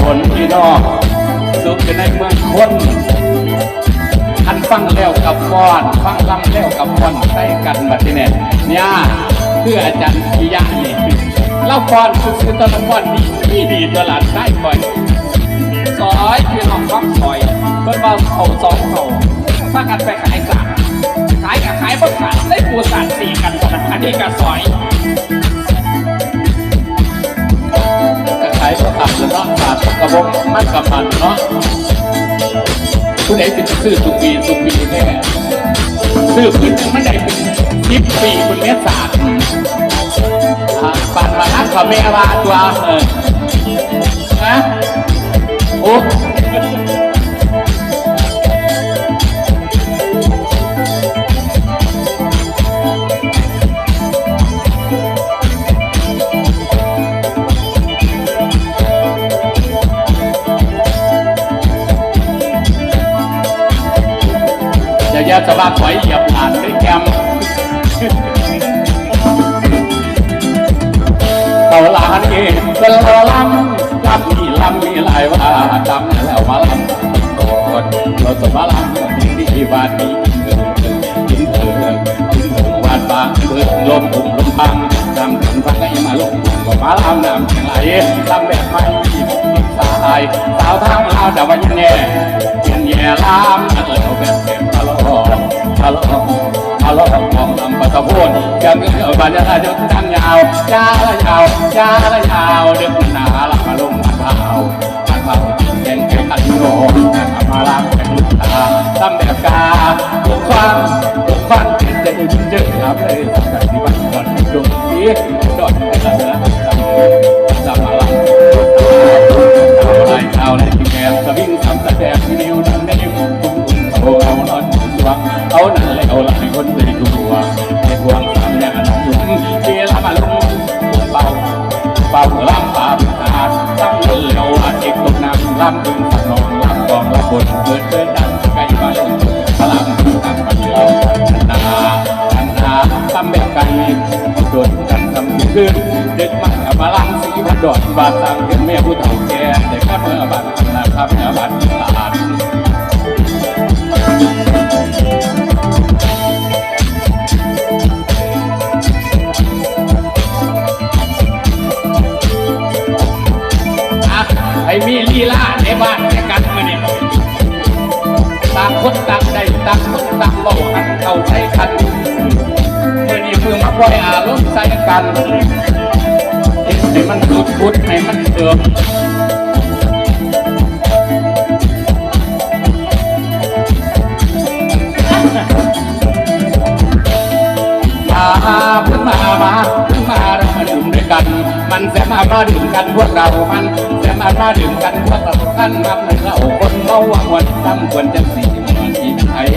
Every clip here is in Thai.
ผลพี่น้องสุขอยู่ในเมืองคนอันฟังแล้วกับฟ้อน ฟังลำแล้วกับฟ้อนใส่กันบัดนี้เนี่ยเนี่ยคืออาจารย์พิยะนี่เล่าฟ้อนคือตอนฟ้อนดีดีดีตัวหลานได้บ่อยซอยพี่น้องฟังซอยเพิ่นว่าเขาสองเขาถ้ากันไปขายสามขายกับขายบ่ขาดได้ปูสาดสี่กันตอนนั้นอันนี้ก็ซอย กระบอกมันกับมันเนาะผู้ใดสิซื้อสุกีสุกีแน่ซื้อพื้นนึ่งมันได้เป็นสิบปีคุณเมษศาสตร์อ่าปันมาทักเขาแม่ว่าตัวเออนะโอ้ อย่าอย่าสบายถอยเหยียบหลานด้วยแคมเขาลานเองเป็นลำลำลำมีลำมีหลายว่าจำแล้วมาลำโตดเราสมาลำดีดีวาดีเกินเถิงกินเถิงวาดบางเบิดลมหุ่มลมพังนำถึงฟังให้มาลงก็มาลำน้ำแข็งไหลลำแบบไม่มีสายสาวทางลาวแต่ว่ายังแง่ยังแง่ลำนั่นแล้วแบบเต็ม ลอดฮัลโหลมองลำปะตะพูนยังเงือบรรยากาศจนทั้งยาวยาละยาวยาละยาวเดือดหนาละมาลงมาเท้ามาเท้าแกงแกงกันโง่มาลำแกงลูกตาทำแบบกาทุกความทุกความเป็นจะดึงเจอครับเลยสักการที่บ้านก่อนดวงสีดอด กิดเดินดันไกลมาลงพลังตั้งปัญญานาอันนาทำแบบไก่โดนกันทำขึ้นเด็กมันมาลังสีพันดอดบาดสังเห็นแม่ผู้เฒ่าแก่เด็กก็เมื่อบัดนะครับเมื่อบัดหลานอะให้มีลีลา กันเฮ็ดให้มันสุดพุดให้มันเติมมาเพิ่งมามาเพิ่งมาเรามาดื่มด้วยกัน มันจะมามาดื่มกันพวกเรา มันจะมามาดื่มกันพวกเรากันมาเหมือนเราคนเมาว่าวันตั้งควรจะสีมันอีกไทย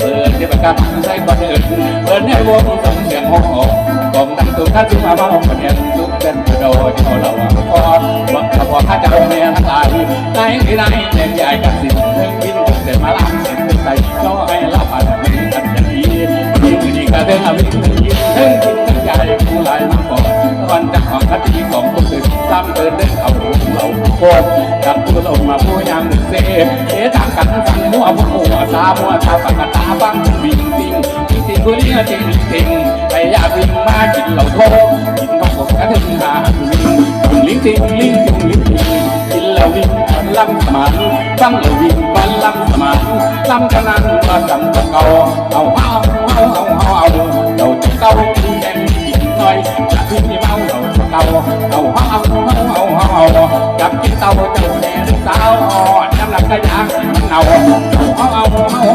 เปิดเทปกรรมใส่ก่อนเดินเปิดในวงสองเสียงห้องกองตั้ง ข้าจึงมาบ้าคนเดียวทุกเป็นโดยเอาเราพอว่าพอข้าจะเอาเมียทั้งหลายในที่ไหนแรงใหญ่กันสิเรื่องบินเสร็จมาล้างเสร็จเป็นใจก็ให้เราผ่านไม่กันอย่างนี้ยิ่งดีก็เรื่องอะไรยิ่งเรื่องกินทั้งใหญ่ผู้หลายมาก่อนวันจะของคดีของคนอื่นซ้ำเดินเดินเอาเราโคตรกับผู้ลงมาผู้ยามหนึ่งเซ่เอ๊ะทางกันสั่งมั่วผู้หัวตามัวตาปากตาบังวิ่งวิ่งจริงจริงผู้นี้จริงจริง ยาพิงมากินเหล้าโทกินนกกระถึงหาลิงลิงลิงลิงลิงลิงกินแล้ววิ่งลำสมานฟังแล้ววิ่งวันลำสมานลำขนาดมาจำกับเกาเอาเอาเอาเอาเอาเอาเราจะเก่ากินแดงกินน้อยจะขึ้นที่เมาเราจะเก่าเอาเอาเอาเอาเอาเอาจับกินเต่าเจ้าแดงสาวอ่อนน้ำหลักกระยางมันเอาเอาเอา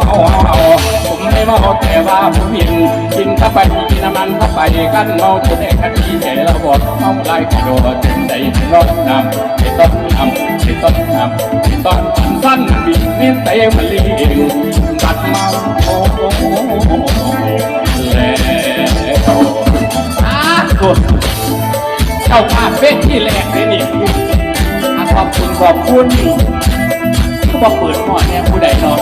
เอาเอา เอาเอาผมไม่เมาแต่ว่าผมยินกินเข้าไปกินน้ำมันเข้าไปกันเมาจนได้คดีใจเราบอดเมาไล่กระโดดจนได้ร้อนน้ำไอ้ต้นน้ำไอ้ต้นน้ำไอ้ต้นสั้นบินนิดเต็มลีบัดเมาโอ้โหแล้วอาคุณเจ้าภาพเวทีแรกเลยนี่ขอบคุณขอบคุณก็บอกเปิดหม้อแน่ผู้ใดเนาะ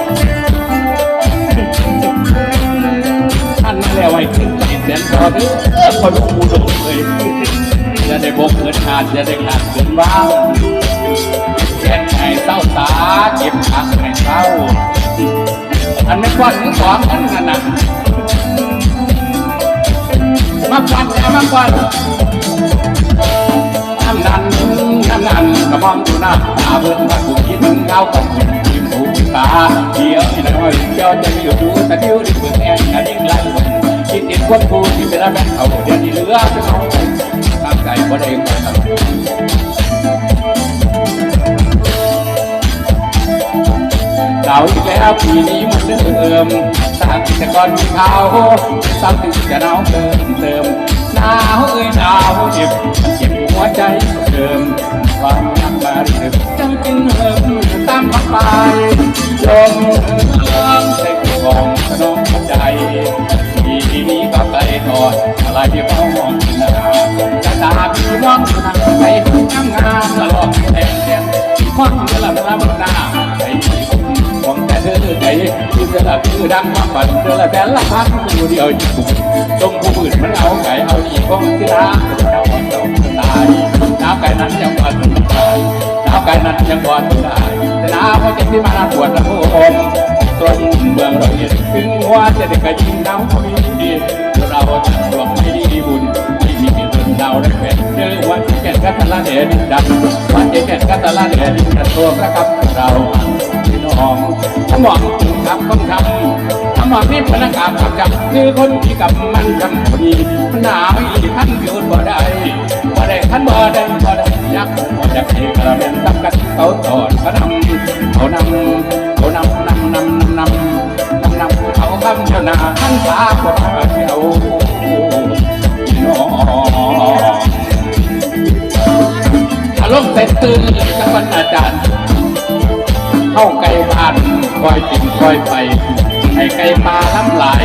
แค่ว้ขึ้นกินแสนพอเด้อคนกูดงเลยจะได้บกเงินขาดจะได้ขาดเงินว่างแกนไห้เศร้าตาเก็บผักในเศร้าอันไม่ก้อนนึงสองอันขนาดมาควันมาควันน้ำนันน้ำนันกระมองดูหน้าตาเบิ้ลมากูคิดถึงเงาก็คิดถึงหูตาเดียวที่น้อยเจ้าจะอยู่ดูแต่ะดิ้วดิ้วแอนกระยิ้งไหล คิดติดคนกูที่เป็นแม่เขาเดี๋ยวที่เหลือเป็นเขาตั้งใจบ่ได้มาทำเก่าอีกแล้วปีนี้มันเดิมตั้งแต่ก่อนมีข่าวซ้ำถึงจะหนาวเติมเติมหนาวเอ้ยหนาวเจ็บเจ็บหัวใจเดิมความยังบาดเจ็บจังจึงเหิมตามพักไปจมเอื้องใส่ของขนมใจ ปีนี้ก็ไกลทอดอะไรที่เฝ้ามองหน้าจะตาพี่มองหน้าไปงามงามตลอดแทงแทงความเมื่อละเมื่อละเมื่อหน้าไปของแต่เธอใจที่เธอละคือดังมาฝันเธอละแต่ละพักอยู่เดียวอยู่จงผู้อื่นมันเอาไก่เอาอีกของที่รักเจ้าเจ้าตายน้ำไก่นั้นยังวันตายน้ำไก่นั้นยังวันตายแต่น้ำเขาจะที่มาปวดละโอม ตรงเมืองเราเห็นถึงหัวจะได้กระยิงน้ำคุยดีเราจะรวมไม่ดีบุญที่มีเรื่องดาวและแผ่นเจอวันที่แก่กัตลาเดนดำวันที่แก่กัตลาเดนดันตัวประกับเราพี่น้องถ้ามองถึงครับคำคำถ้ามองที่พนักงานขับจับคือคนที่กับมันจำพอดีมันหนาไม่ท่านยืนบ่ได้บ่ได้ท่านบ่ได้บ่ได้ยักษ์บ่จะเอกระเป็นตับกันเขาตอดเขานำเขานำเขานำำเขาคำเจ้าหน้าท่านตาบ่เที่ยวพี่น้อารมณ์เป็นตื่นกับวันอาจารย์เข้าไก่บ้านคอยกินคอยไป ให้ไก่ปลาล้ำหลาย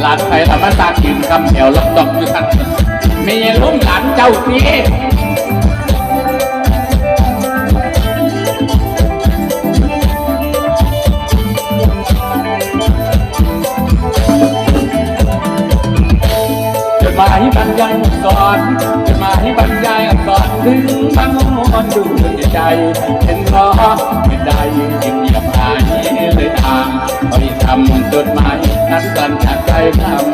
หลานไปธรรมศาสตร์กินคำแถวล ดอกอยู่ทันเมียลุงหลานเจ้าทีจดหมายบรรยายสอักษรจดหมายบรรยายสอักษรถึงบางคนดูใจเห็นรอไม่ได้ยิงเหยียบหายเลยทางคอยทำจดหมายนั้นกันจากใจทำ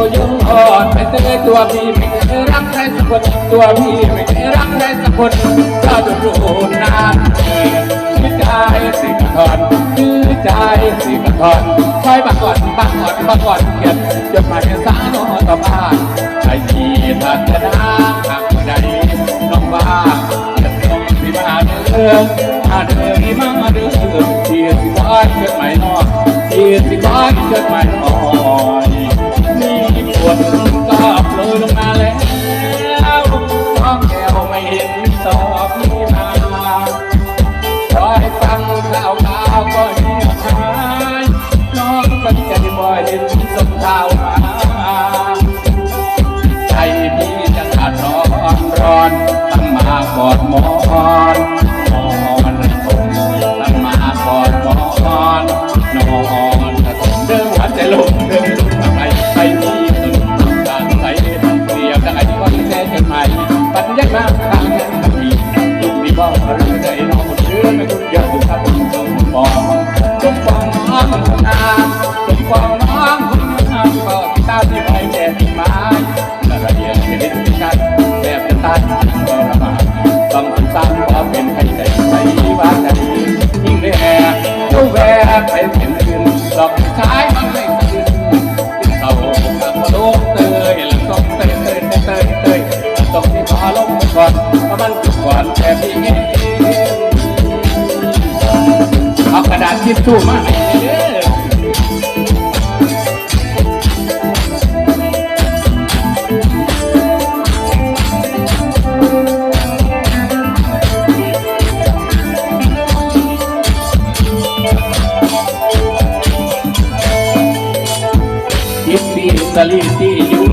โอ้ยอดไปเตยตัวพี่ไม่เคยรักใครสักคนตัวพี่ไม่เคยรักใครสักคนถ้าจะรู้นานคือใจสิกระทอนคือใจสิกระทอนคอยบังก่อนบังก่อนบังก่อนเขียนจดหมายสาวต่อบ้านไอ้ที่ทักจะนาทางใดน้องว่าจะต้องมีมาเดิมม ทิชชู่มาให้เด้อยินดีสลิดที่อยู่